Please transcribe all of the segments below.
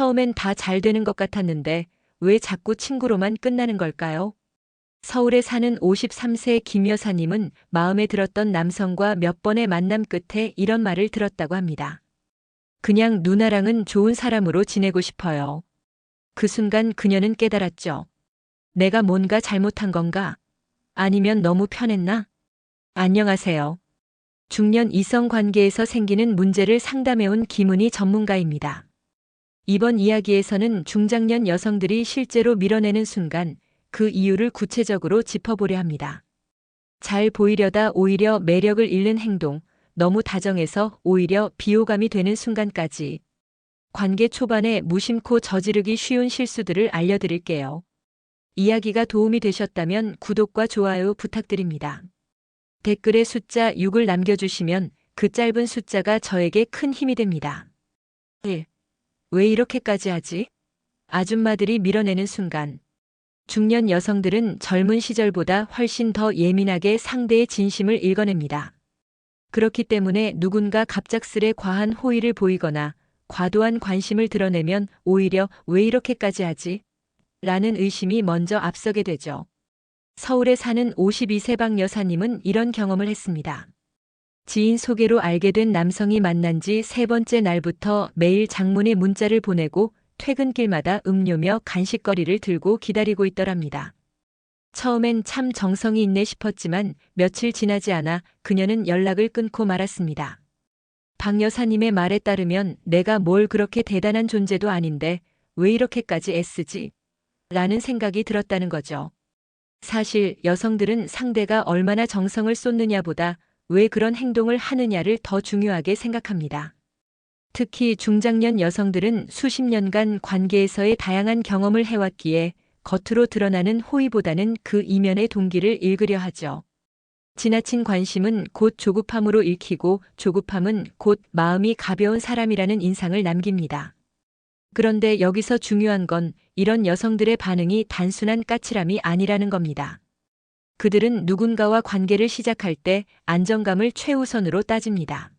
처음엔 다 잘 되는 것 같았는데 왜 자꾸 친구로만 끝나는 걸까요? 서울에 사는 53세 김 여사님은 마음에 들었던 남성과 몇 번의 만남 끝에 이런 말을 들었다고 합니다. 그냥 누나랑은 좋은 사람으로 지내고 싶어요. 그 순간 그녀는 깨달았죠. 내가 뭔가 잘못한 건가? 아니면 너무 편했나? 안녕하세요. 중년 이성 관계에서 생기는 문제를 상담해온 김은희 전문가입니다. 이번 이야기에서는 중장년 여성들이 실제로 밀어내는 순간 그 이유를 구체적으로 짚어보려 합니다. 잘 보이려다 오히려 매력을 잃는 행동, 너무 다정해서 오히려 비호감이 되는 순간까지 관계 초반에 무심코 저지르기 쉬운 실수들을 알려드릴게요. 이야기가 도움이 되셨다면 구독과 좋아요 부탁드립니다. 댓글에 숫자 6을 남겨주시면 그 짧은 숫자가 저에게 큰 힘이 됩니다. 1. 왜 이렇게까지 하지? 아줌마들이 밀어내는 순간. 중년 여성들은 젊은 시절보다 훨씬 더 예민하게 상대의 진심을 읽어냅니다. 그렇기 때문에 누군가 갑작스레 과한 호의를 보이거나 과도한 관심을 드러내면 오히려 왜 이렇게까지 하지? 라는 의심이 먼저 앞서게 되죠. 서울에 사는 52세 방 여사님은 이런 경험을 했습니다. 지인 소개로 알게 된 남성이 만난 지 세 번째 날부터 매일 장문의 문자를 보내고 퇴근길마다 음료며 간식거리를 들고 기다리고 있더랍니다. 처음엔 참 정성이 있네 싶었지만 며칠 지나지 않아 그녀는 연락을 끊고 말았습니다. 박 여사님의 말에 따르면 내가 뭘 그렇게 대단한 존재도 아닌데 왜 이렇게까지 애쓰지? 라는 생각이 들었다는 거죠. 사실 여성들은 상대가 얼마나 정성을 쏟느냐보다 왜 그런 행동을 하느냐를 더 중요하게 생각합니다. 특히 중장년 여성들은 수십 년간 관계에서의 다양한 경험을 해왔기에 겉으로 드러나는 호의보다는 그 이면의 동기를 읽으려 하죠. 지나친 관심은 곧 조급함으로 읽히고 조급함은 곧 마음이 가벼운 사람이라는 인상을 남깁니다. 그런데 여기서 중요한 건 이런 여성들의 반응이 단순한 까칠함이 아니라는 겁니다. 그들은 누군가와 관계를 시작할 때 안정감을 최우선으로 따집니다.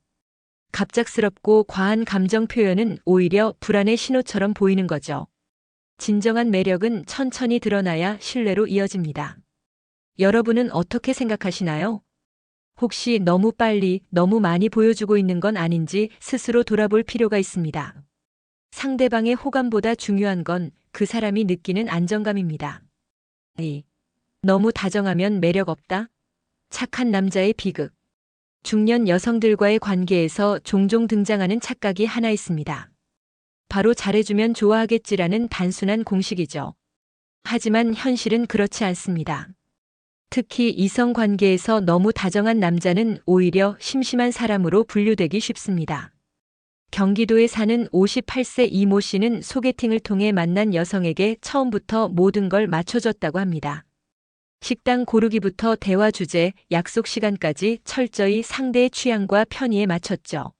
갑작스럽고 과한 감정 표현은 오히려 불안의 신호처럼 보이는 거죠. 진정한 매력은 천천히 드러나야 신뢰로 이어집니다. 여러분은 어떻게 생각하시나요? 혹시 너무 빨리, 너무 많이 보여주고 있는 건 아닌지 스스로 돌아볼 필요가 있습니다. 상대방의 호감보다 중요한 건 그 사람이 느끼는 안정감입니다. 2. 너무 다정하면 매력 없다? 착한 남자의 비극. 중년 여성들과의 관계에서 종종 등장하는 착각이 하나 있습니다. 바로 잘해주면 좋아하겠지라는 단순한 공식이죠. 하지만 현실은 그렇지 않습니다. 특히 이성 관계에서 너무 다정한 남자는 오히려 심심한 사람으로 분류되기 쉽습니다. 경기도에 사는 58세 이모 씨는 소개팅을 통해 만난 여성에게 처음부터 모든 걸 맞춰줬다고 합니다. 식당 고르기부터 대화 주제, 약속 시간까지 철저히 상대의 취향과 편의에 맞췄죠.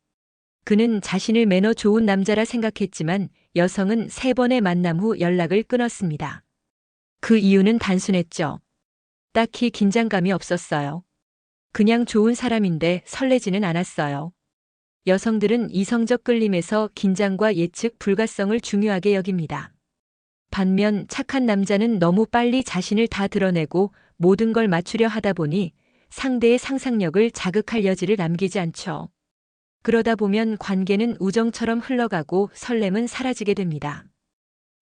그는 자신을 매너 좋은 남자라 생각했지만 여성은 세 번의 만남 후 연락을 끊었습니다. 그 이유는 단순했죠. 딱히 긴장감이 없었어요. 그냥 좋은 사람인데 설레지는 않았어요. 여성들은 이성적 끌림에서 긴장과 예측 불가성을 중요하게 여깁니다. 반면 착한 남자는 너무 빨리 자신을 다 드러내고 모든 걸 맞추려 하다 보니 상대의 상상력을 자극할 여지를 남기지 않죠. 그러다 보면 관계는 우정처럼 흘러가고 설렘은 사라지게 됩니다.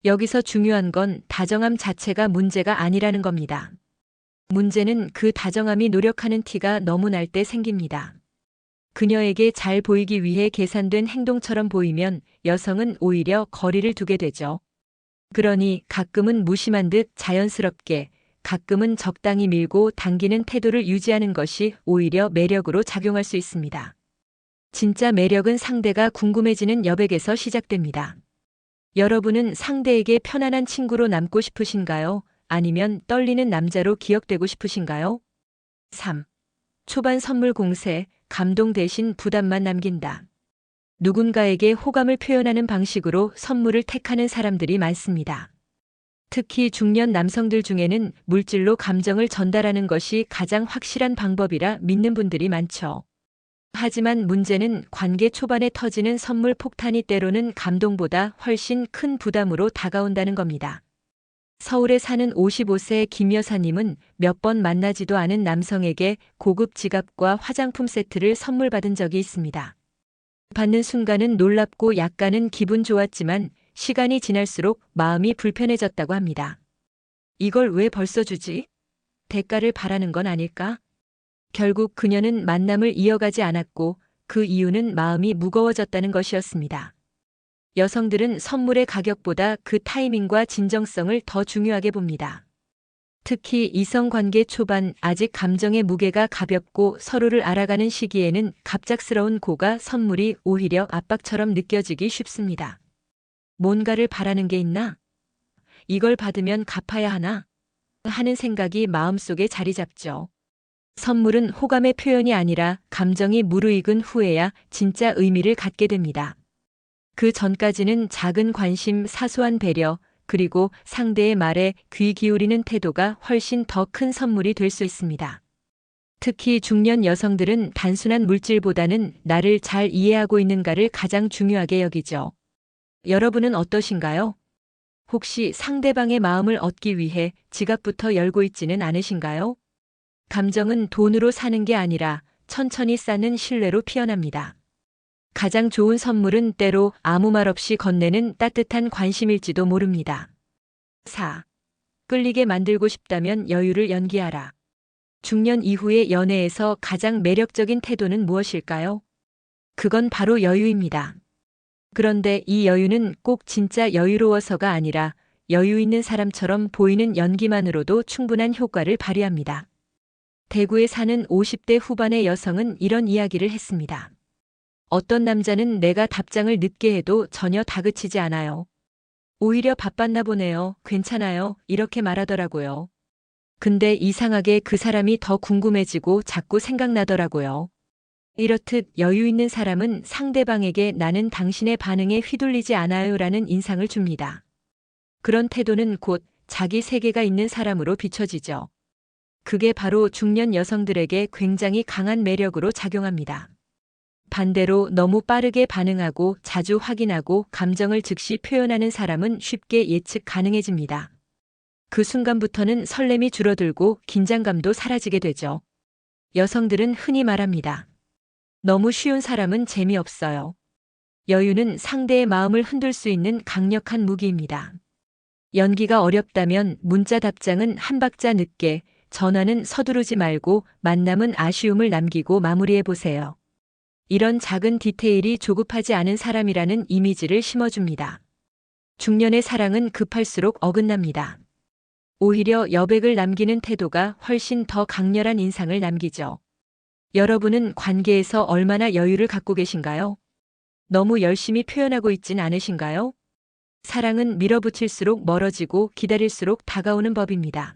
여기서 중요한 건 다정함 자체가 문제가 아니라는 겁니다. 문제는 그 다정함이 노력하는 티가 너무 날 때 생깁니다. 그녀에게 잘 보이기 위해 계산된 행동처럼 보이면 여성은 오히려 거리를 두게 되죠. 그러니 가끔은 무심한 듯 자연스럽게, 가끔은 적당히 밀고 당기는 태도를 유지하는 것이 오히려 매력으로 작용할 수 있습니다. 진짜 매력은 상대가 궁금해지는 여백에서 시작됩니다. 여러분은 상대에게 편안한 친구로 남고 싶으신가요? 아니면 떨리는 남자로 기억되고 싶으신가요? 3. 초반 선물 공세, 감동 대신 부담만 남긴다. 누군가에게 호감을 표현하는 방식으로 선물을 택하는 사람들이 많습니다. 특히 중년 남성들 중에는 물질로 감정을 전달하는 것이 가장 확실한 방법이라 믿는 분들이 많죠. 하지만 문제는 관계 초반에 터지는 선물 폭탄이 때로는 감동보다 훨씬 큰 부담으로 다가온다는 겁니다. 서울에 사는 55세 김 여사님은 몇 번 만나지도 않은 남성에게 고급 지갑과 화장품 세트를 선물 받은 적이 있습니다. 받는 순간은 놀랍고 약간은 기분 좋았지만 시간이 지날수록 마음이 불편해졌다고 합니다. 이걸 왜 벌써 주지? 대가를 바라는 건 아닐까? 결국 그녀는 만남을 이어가지 않았고 그 이유는 마음이 무거워졌다는 것이었습니다. 여성들은 선물의 가격보다 그 타이밍과 진정성을 더 중요하게 봅니다. 특히 이성 관계 초반 아직 감정의 무게가 가볍고 서로를 알아가는 시기에는 갑작스러운 고가 선물이 오히려 압박처럼 느껴지기 쉽습니다. 뭔가를 바라는 게 있나? 이걸 받으면 갚아야 하나? 하는 생각이 마음속에 자리 잡죠. 선물은 호감의 표현이 아니라 감정이 무르익은 후에야 진짜 의미를 갖게 됩니다. 그 전까지는 작은 관심, 사소한 배려, 그리고 상대의 말에 귀 기울이는 태도가 훨씬 더 큰 선물이 될 수 있습니다. 특히 중년 여성들은 단순한 물질보다는 나를 잘 이해하고 있는가를 가장 중요하게 여기죠. 여러분은 어떠신가요? 혹시 상대방의 마음을 얻기 위해 지갑부터 열고 있지는 않으신가요? 감정은 돈으로 사는 게 아니라 천천히 쌓는 신뢰로 피어납니다. 가장 좋은 선물은 때로 아무 말 없이 건네는 따뜻한 관심일지도 모릅니다. 4. 끌리게 만들고 싶다면 여유를 연기하라. 중년 이후의 연애에서 가장 매력적인 태도는 무엇일까요? 그건 바로 여유입니다. 그런데 이 여유는 꼭 진짜 여유로워서가 아니라 여유 있는 사람처럼 보이는 연기만으로도 충분한 효과를 발휘합니다. 대구에 사는 50대 후반의 여성은 이런 이야기를 했습니다. 어떤 남자는 내가 답장을 늦게 해도 전혀 다그치지 않아요. 오히려 바빴나 보네요. 괜찮아요. 이렇게 말하더라고요. 근데 이상하게 그 사람이 더 궁금해지고 자꾸 생각나더라고요. 이렇듯 여유 있는 사람은 상대방에게 나는 당신의 반응에 휘둘리지 않아요 라는 인상을 줍니다. 그런 태도는 곧 자기 세계가 있는 사람으로 비춰지죠. 그게 바로 중년 여성들에게 굉장히 강한 매력으로 작용합니다. 반대로 너무 빠르게 반응하고 자주 확인하고 감정을 즉시 표현하는 사람은 쉽게 예측 가능해집니다. 그 순간부터는 설렘이 줄어들고 긴장감도 사라지게 되죠. 여성들은 흔히 말합니다. 너무 쉬운 사람은 재미없어요. 여유는 상대의 마음을 흔들 수 있는 강력한 무기입니다. 연기가 어렵다면 문자 답장은 한 박자 늦게, 전화는 서두르지 말고 만남은 아쉬움을 남기고 마무리해 보세요. 이런 작은 디테일이 조급하지 않은 사람이라는 이미지를 심어줍니다. 중년의 사랑은 급할수록 어긋납니다. 오히려 여백을 남기는 태도가 훨씬 더 강렬한 인상을 남기죠. 여러분은 관계에서 얼마나 여유를 갖고 계신가요? 너무 열심히 표현하고 있진 않으신가요? 사랑은 밀어붙일수록 멀어지고 기다릴수록 다가오는 법입니다.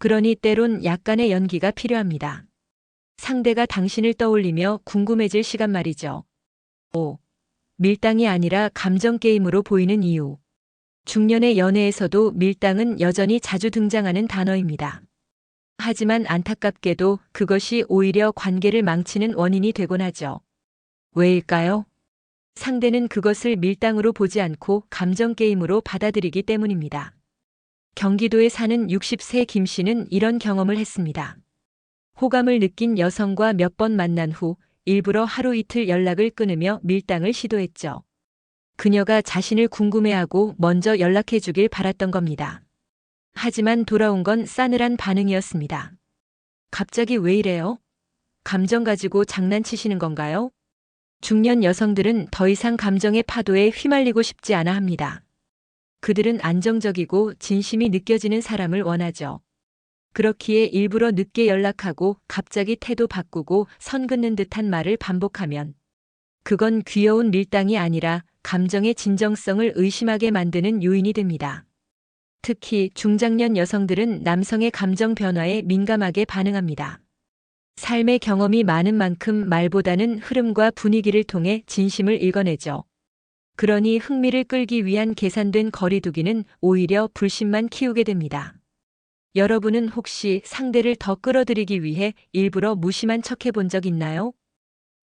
그러니 때론 약간의 연기가 필요합니다. 상대가 당신을 떠올리며 궁금해질 시간 말이죠. 5. 밀당이 아니라 감정 게임으로 보이는 이유. 중년의 연애에서도 밀당은 여전히 자주 등장하는 단어입니다. 하지만 안타깝게도 그것이 오히려 관계를 망치는 원인이 되곤 하죠. 왜일까요? 상대는 그것을 밀당으로 보지 않고 감정 게임으로 받아들이기 때문입니다. 경기도에 사는 60세 김 씨는 이런 경험을 했습니다. 호감을 느낀 여성과 몇 번 만난 후 일부러 하루 이틀 연락을 끊으며 밀당을 시도했죠. 그녀가 자신을 궁금해하고 먼저 연락해 주길 바랐던 겁니다. 하지만 돌아온 건 싸늘한 반응이었습니다. 갑자기 왜 이래요? 감정 가지고 장난치시는 건가요? 중년 여성들은 더 이상 감정의 파도에 휘말리고 싶지 않아 합니다. 그들은 안정적이고 진심이 느껴지는 사람을 원하죠. 그렇기에 일부러 늦게 연락하고 갑자기 태도 바꾸고 선 긋는 듯한 말을 반복하면 그건 귀여운 밀당이 아니라 감정의 진정성을 의심하게 만드는 요인이 됩니다. 특히 중장년 여성들은 남성의 감정 변화에 민감하게 반응합니다. 삶의 경험이 많은 만큼 말보다는 흐름과 분위기를 통해 진심을 읽어내죠. 그러니 흥미를 끌기 위한 계산된 거리두기는 오히려 불신만 키우게 됩니다. 여러분은 혹시 상대를 더 끌어들이기 위해 일부러 무심한 척 해 본 적 있나요?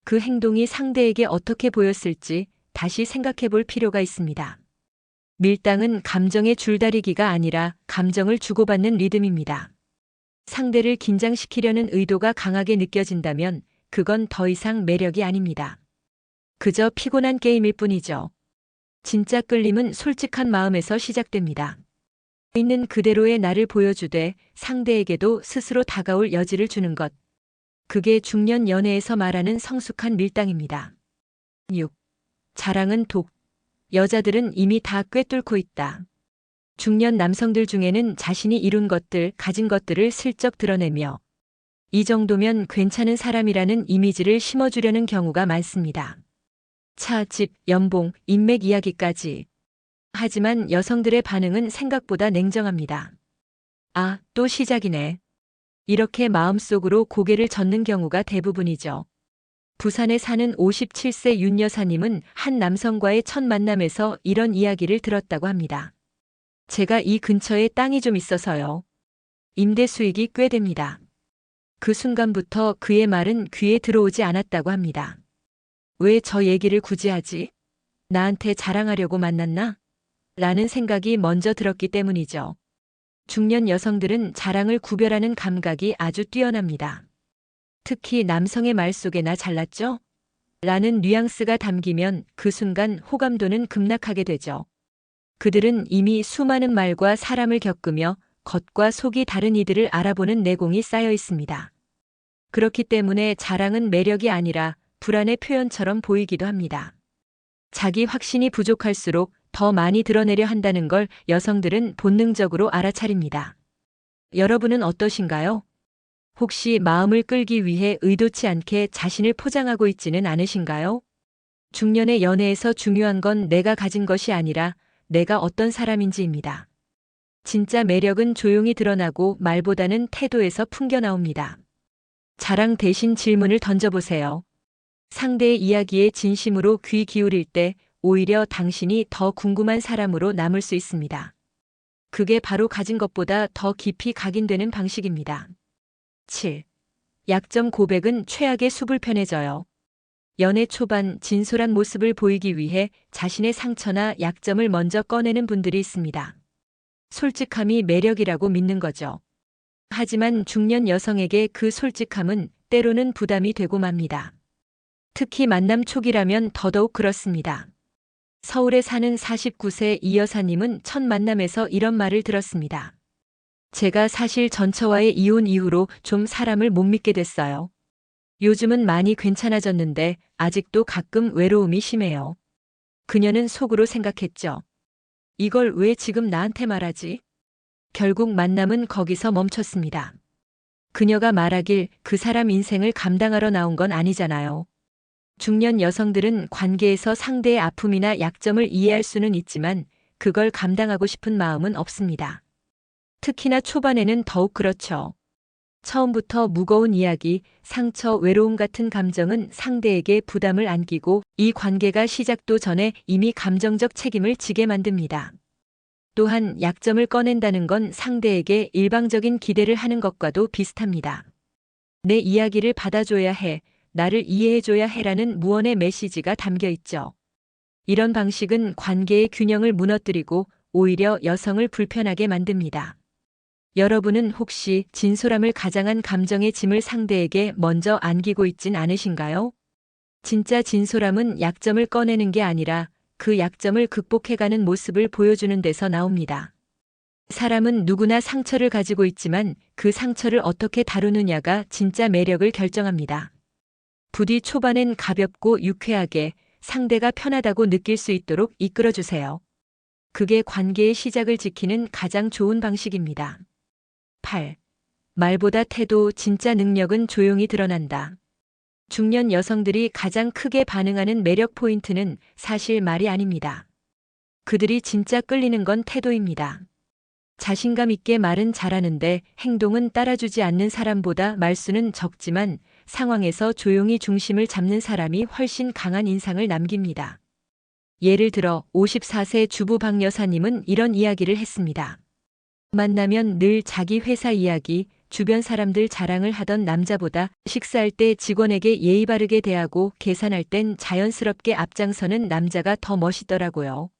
그 행동이 상대에게 어떻게 보였을지 다시 생각해 볼 필요가 있습니다. 밀당은 감정의 줄다리기가 아니라 감정을 주고받는 리듬입니다. 상대를 긴장시키려는 의도가 강하게 느껴진다면 그건 더 이상 매력이 아닙니다. 그저 피곤한 게임일 뿐이죠. 진짜 끌림은 솔직한 마음에서 시작됩니다. 있는 그대로의 나를 보여주되 상대에게도 스스로 다가올 여지를 주는 것. 그게 중년 연애에서 말하는 성숙한 밀당입니다. 6. 자랑은 독. 여자들은 이미 다 꿰뚫고 있다. 중년 남성들 중에는 자신이 이룬 것들, 가진 것들을 슬쩍 드러내며 이 정도면 괜찮은 사람이라는 이미지를 심어주려는 경우가 많습니다. 차, 집, 연봉, 인맥 이야기까지. 하지만 여성들의 반응은 생각보다 냉정합니다. 아, 또 시작이네. 이렇게 마음속으로 고개를 젓는 경우가 대부분이죠. 부산에 사는 57세 윤 여사님은 한 남성과의 첫 만남에서 이런 이야기를 들었다고 합니다. 제가 이 근처에 땅이 좀 있어서요. 임대 수익이 꽤 됩니다. 그 순간부터 그의 말은 귀에 들어오지 않았다고 합니다. 왜 저 얘기를 굳이 하지? 나한테 자랑하려고 만났나? 라는 생각이 먼저 들었기 때문이죠. 중년 여성들은 자랑을 구별하는 감각이 아주 뛰어납니다. 특히 남성의 말 속에 나 잘났죠? 라는 뉘앙스가 담기면 그 순간 호감도는 급락하게 되죠. 그들은 이미 수많은 말과 사람을 겪으며 겉과 속이 다른 이들을 알아보는 내공이 쌓여 있습니다. 그렇기 때문에 자랑은 매력이 아니라 불안의 표현처럼 보이기도 합니다. 자기 확신이 부족할수록 더 많이 드러내려 한다는 걸 여성들은 본능적으로 알아차립니다. 여러분은 어떠신가요? 혹시 마음을 끌기 위해 의도치 않게 자신을 포장하고 있지는 않으신가요? 중년의 연애에서 중요한 건 내가 가진 것이 아니라 내가 어떤 사람인지입니다. 진짜 매력은 조용히 드러나고 말보다는 태도에서 풍겨나옵니다. 자랑 대신 질문을 던져보세요. 상대의 이야기에 진심으로 귀 기울일 때 오히려 당신이 더 궁금한 사람으로 남을 수 있습니다. 그게 바로 가진 것보다 더 깊이 각인되는 방식입니다. 7. 약점 고백은 최악의 수불 편해져요. 연애 초반 진솔한 모습을 보이기 위해 자신의 상처나 약점을 먼저 꺼내는 분들이 있습니다. 솔직함이 매력이라고 믿는 거죠. 하지만 중년 여성에게 그 솔직함은 때로는 부담이 되고 맙니다. 특히 만남 초기라면 더더욱 그렇습니다. 서울에 사는 49세 이 여사님은 첫 만남에서 이런 말을 들었습니다. 제가 사실 전처와의 이혼 이후로 좀 사람을 못 믿게 됐어요. 요즘은 많이 괜찮아졌는데 아직도 가끔 외로움이 심해요. 그녀는 속으로 생각했죠. 이걸 왜 지금 나한테 말하지? 결국 만남은 거기서 멈췄습니다. 그녀가 말하길 그 사람 인생을 감당하러 나온 건 아니잖아요. 중년 여성들은 관계에서 상대의 아픔이나 약점을 이해할 수는 있지만 그걸 감당하고 싶은 마음은 없습니다. 특히나 초반에는 더욱 그렇죠. 처음부터 무거운 이야기, 상처, 외로움 같은 감정은 상대에게 부담을 안기고 이 관계가 시작도 전에 이미 감정적 책임을 지게 만듭니다. 또한 약점을 꺼낸다는 건 상대에게 일방적인 기대를 하는 것과도 비슷합니다. 내 이야기를 받아줘야 해, 나를 이해해줘야 해라는 무언의 메시지가 담겨 있죠. 이런 방식은 관계의 균형을 무너뜨리고 오히려 여성을 불편하게 만듭니다. 여러분은 혹시 진솔함을 가장한 감정의 짐을 상대에게 먼저 안기고 있진 않으신가요? 진짜 진솔함은 약점을 꺼내는 게 아니라 그 약점을 극복해가는 모습을 보여주는 데서 나옵니다. 사람은 누구나 상처를 가지고 있지만 그 상처를 어떻게 다루느냐가 진짜 매력을 결정합니다. 부디 초반엔 가볍고 유쾌하게 상대가 편하다고 느낄 수 있도록 이끌어주세요. 그게 관계의 시작을 지키는 가장 좋은 방식입니다. 8. 말보다 태도, 진짜 능력은 조용히 드러난다. 중년 여성들이 가장 크게 반응하는 매력 포인트는 사실 말이 아닙니다. 그들이 진짜 끌리는 건 태도입니다. 자신감 있게 말은 잘하는데 행동은 따라주지 않는 사람보다 말수는 적지만 상황에서 조용히 중심을 잡는 사람이 훨씬 강한 인상을 남깁니다. 예를 들어 54세 주부 박 여사님은 이런 이야기를 했습니다. 만나면 늘 자기 회사 이야기, 주변 사람들 자랑을 하던 남자보다 식사할 때 직원에게 예의 바르게 대하고 계산할 땐 자연스럽게 앞장서는 남자가 더 멋있더라고요.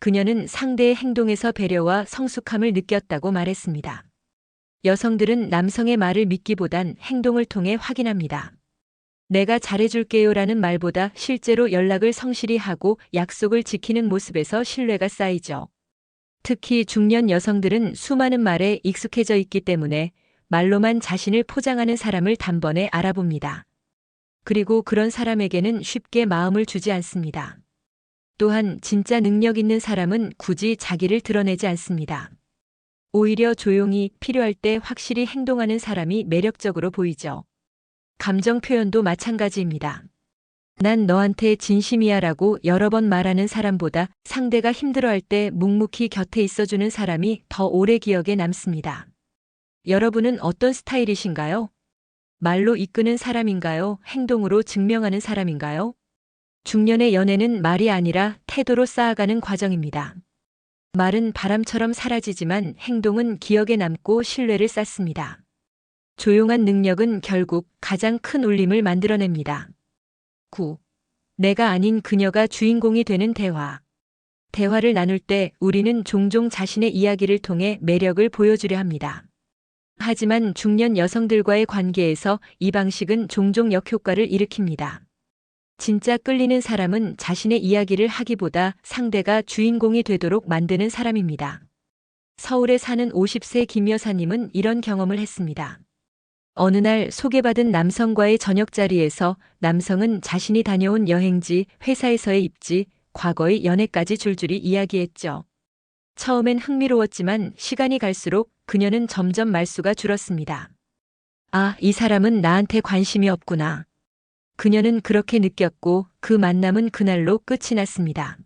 그녀는 상대의 행동에서 배려와 성숙함을 느꼈다고 말했습니다. 여성들은 남성의 말을 믿기보단 행동을 통해 확인합니다. 내가 잘해줄게요 라는 말보다 실제로 연락을 성실히 하고 약속을 지키는 모습에서 신뢰가 쌓이죠. 특히 중년 여성들은 수많은 말에 익숙해져 있기 때문에 말로만 자신을 포장하는 사람을 단번에 알아봅니다. 그리고 그런 사람에게는 쉽게 마음을 주지 않습니다. 또한 진짜 능력 있는 사람은 굳이 자기를 드러내지 않습니다. 오히려 조용히 필요할 때 확실히 행동하는 사람이 매력적으로 보이죠. 감정 표현도 마찬가지입니다. 난 너한테 진심이야 라고 여러 번 말하는 사람보다 상대가 힘들어할 때 묵묵히 곁에 있어주는 사람이 더 오래 기억에 남습니다. 여러분은 어떤 스타일이신가요? 말로 이끄는 사람인가요? 행동으로 증명하는 사람인가요? 중년의 연애는 말이 아니라 태도로 쌓아가는 과정입니다. 말은 바람처럼 사라지지만 행동은 기억에 남고 신뢰를 쌓습니다. 조용한 능력은 결국 가장 큰 울림을 만들어냅니다. 9. 내가 아닌 그녀가 주인공이 되는 대화. 대화를 나눌 때 우리는 종종 자신의 이야기를 통해 매력을 보여주려 합니다. 하지만 중년 여성들과의 관계에서 이 방식은 종종 역효과를 일으킵니다. 진짜 끌리는 사람은 자신의 이야기를 하기보다 상대가 주인공이 되도록 만드는 사람입니다. 서울에 사는 50세 김 여사님은 이런 경험을 했습니다. 어느 날 소개받은 남성과의 저녁 자리에서 남성은 자신이 다녀온 여행지, 회사에서의 입지, 과거의 연애까지 줄줄이 이야기했죠. 처음엔 흥미로웠지만 시간이 갈수록 그녀는 점점 말수가 줄었습니다. 아, 이 사람은 나한테 관심이 없구나. 그녀는 그렇게 느꼈고 그 만남은 그날로 끝이 났습니다.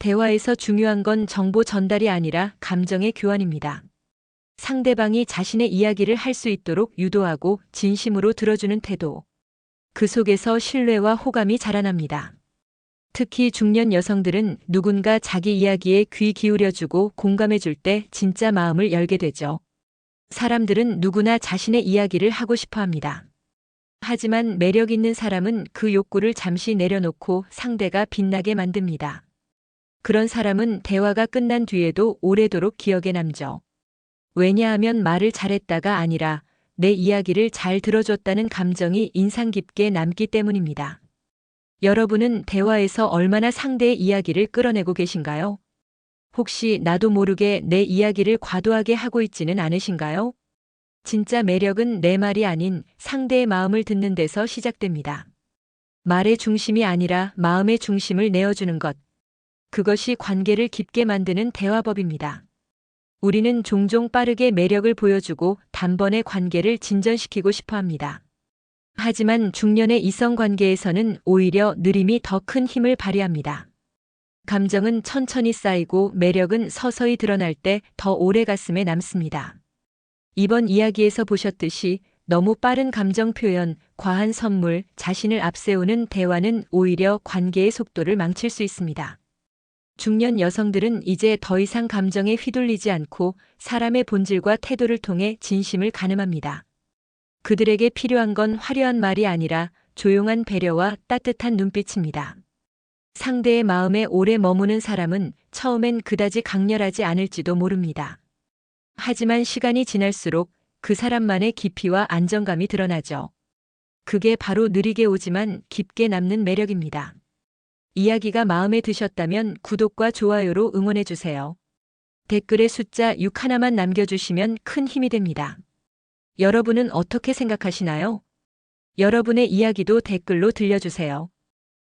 대화에서 중요한 건 정보 전달이 아니라 감정의 교환입니다. 상대방이 자신의 이야기를 할 수 있도록 유도하고 진심으로 들어주는 태도. 그 속에서 신뢰와 호감이 자라납니다. 특히 중년 여성들은 누군가 자기 이야기에 귀 기울여주고 공감해줄 때 진짜 마음을 열게 되죠. 사람들은 누구나 자신의 이야기를 하고 싶어 합니다. 하지만 매력 있는 사람은 그 욕구를 잠시 내려놓고 상대가 빛나게 만듭니다. 그런 사람은 대화가 끝난 뒤에도 오래도록 기억에 남죠. 왜냐하면 말을 잘했다가 아니라 내 이야기를 잘 들어줬다는 감정이 인상 깊게 남기 때문입니다. 여러분은 대화에서 얼마나 상대의 이야기를 끌어내고 계신가요? 혹시 나도 모르게 내 이야기를 과도하게 하고 있지는 않으신가요? 진짜 매력은 내 말이 아닌 상대의 마음을 듣는 데서 시작됩니다. 말의 중심이 아니라 마음의 중심을 내어주는 것. 그것이 관계를 깊게 만드는 대화법입니다. 우리는 종종 빠르게 매력을 보여주고 단번에 관계를 진전시키고 싶어 합니다. 하지만 중년의 이성 관계에서는 오히려 느림이 더 큰 힘을 발휘합니다. 감정은 천천히 쌓이고 매력은 서서히 드러날 때 더 오래 가슴에 남습니다. 이번 이야기에서 보셨듯이 너무 빠른 감정 표현, 과한 선물, 자신을 앞세우는 대화는 오히려 관계의 속도를 망칠 수 있습니다. 중년 여성들은 이제 더 이상 감정에 휘둘리지 않고 사람의 본질과 태도를 통해 진심을 가늠합니다. 그들에게 필요한 건 화려한 말이 아니라 조용한 배려와 따뜻한 눈빛입니다. 상대의 마음에 오래 머무는 사람은 처음엔 그다지 강렬하지 않을지도 모릅니다. 하지만 시간이 지날수록 그 사람만의 깊이와 안정감이 드러나죠. 그게 바로 느리게 오지만 깊게 남는 매력입니다. 이야기가 마음에 드셨다면 구독과 좋아요로 응원해주세요. 댓글에 숫자 6 하나만 남겨주시면 큰 힘이 됩니다. 여러분은 어떻게 생각하시나요? 여러분의 이야기도 댓글로 들려주세요.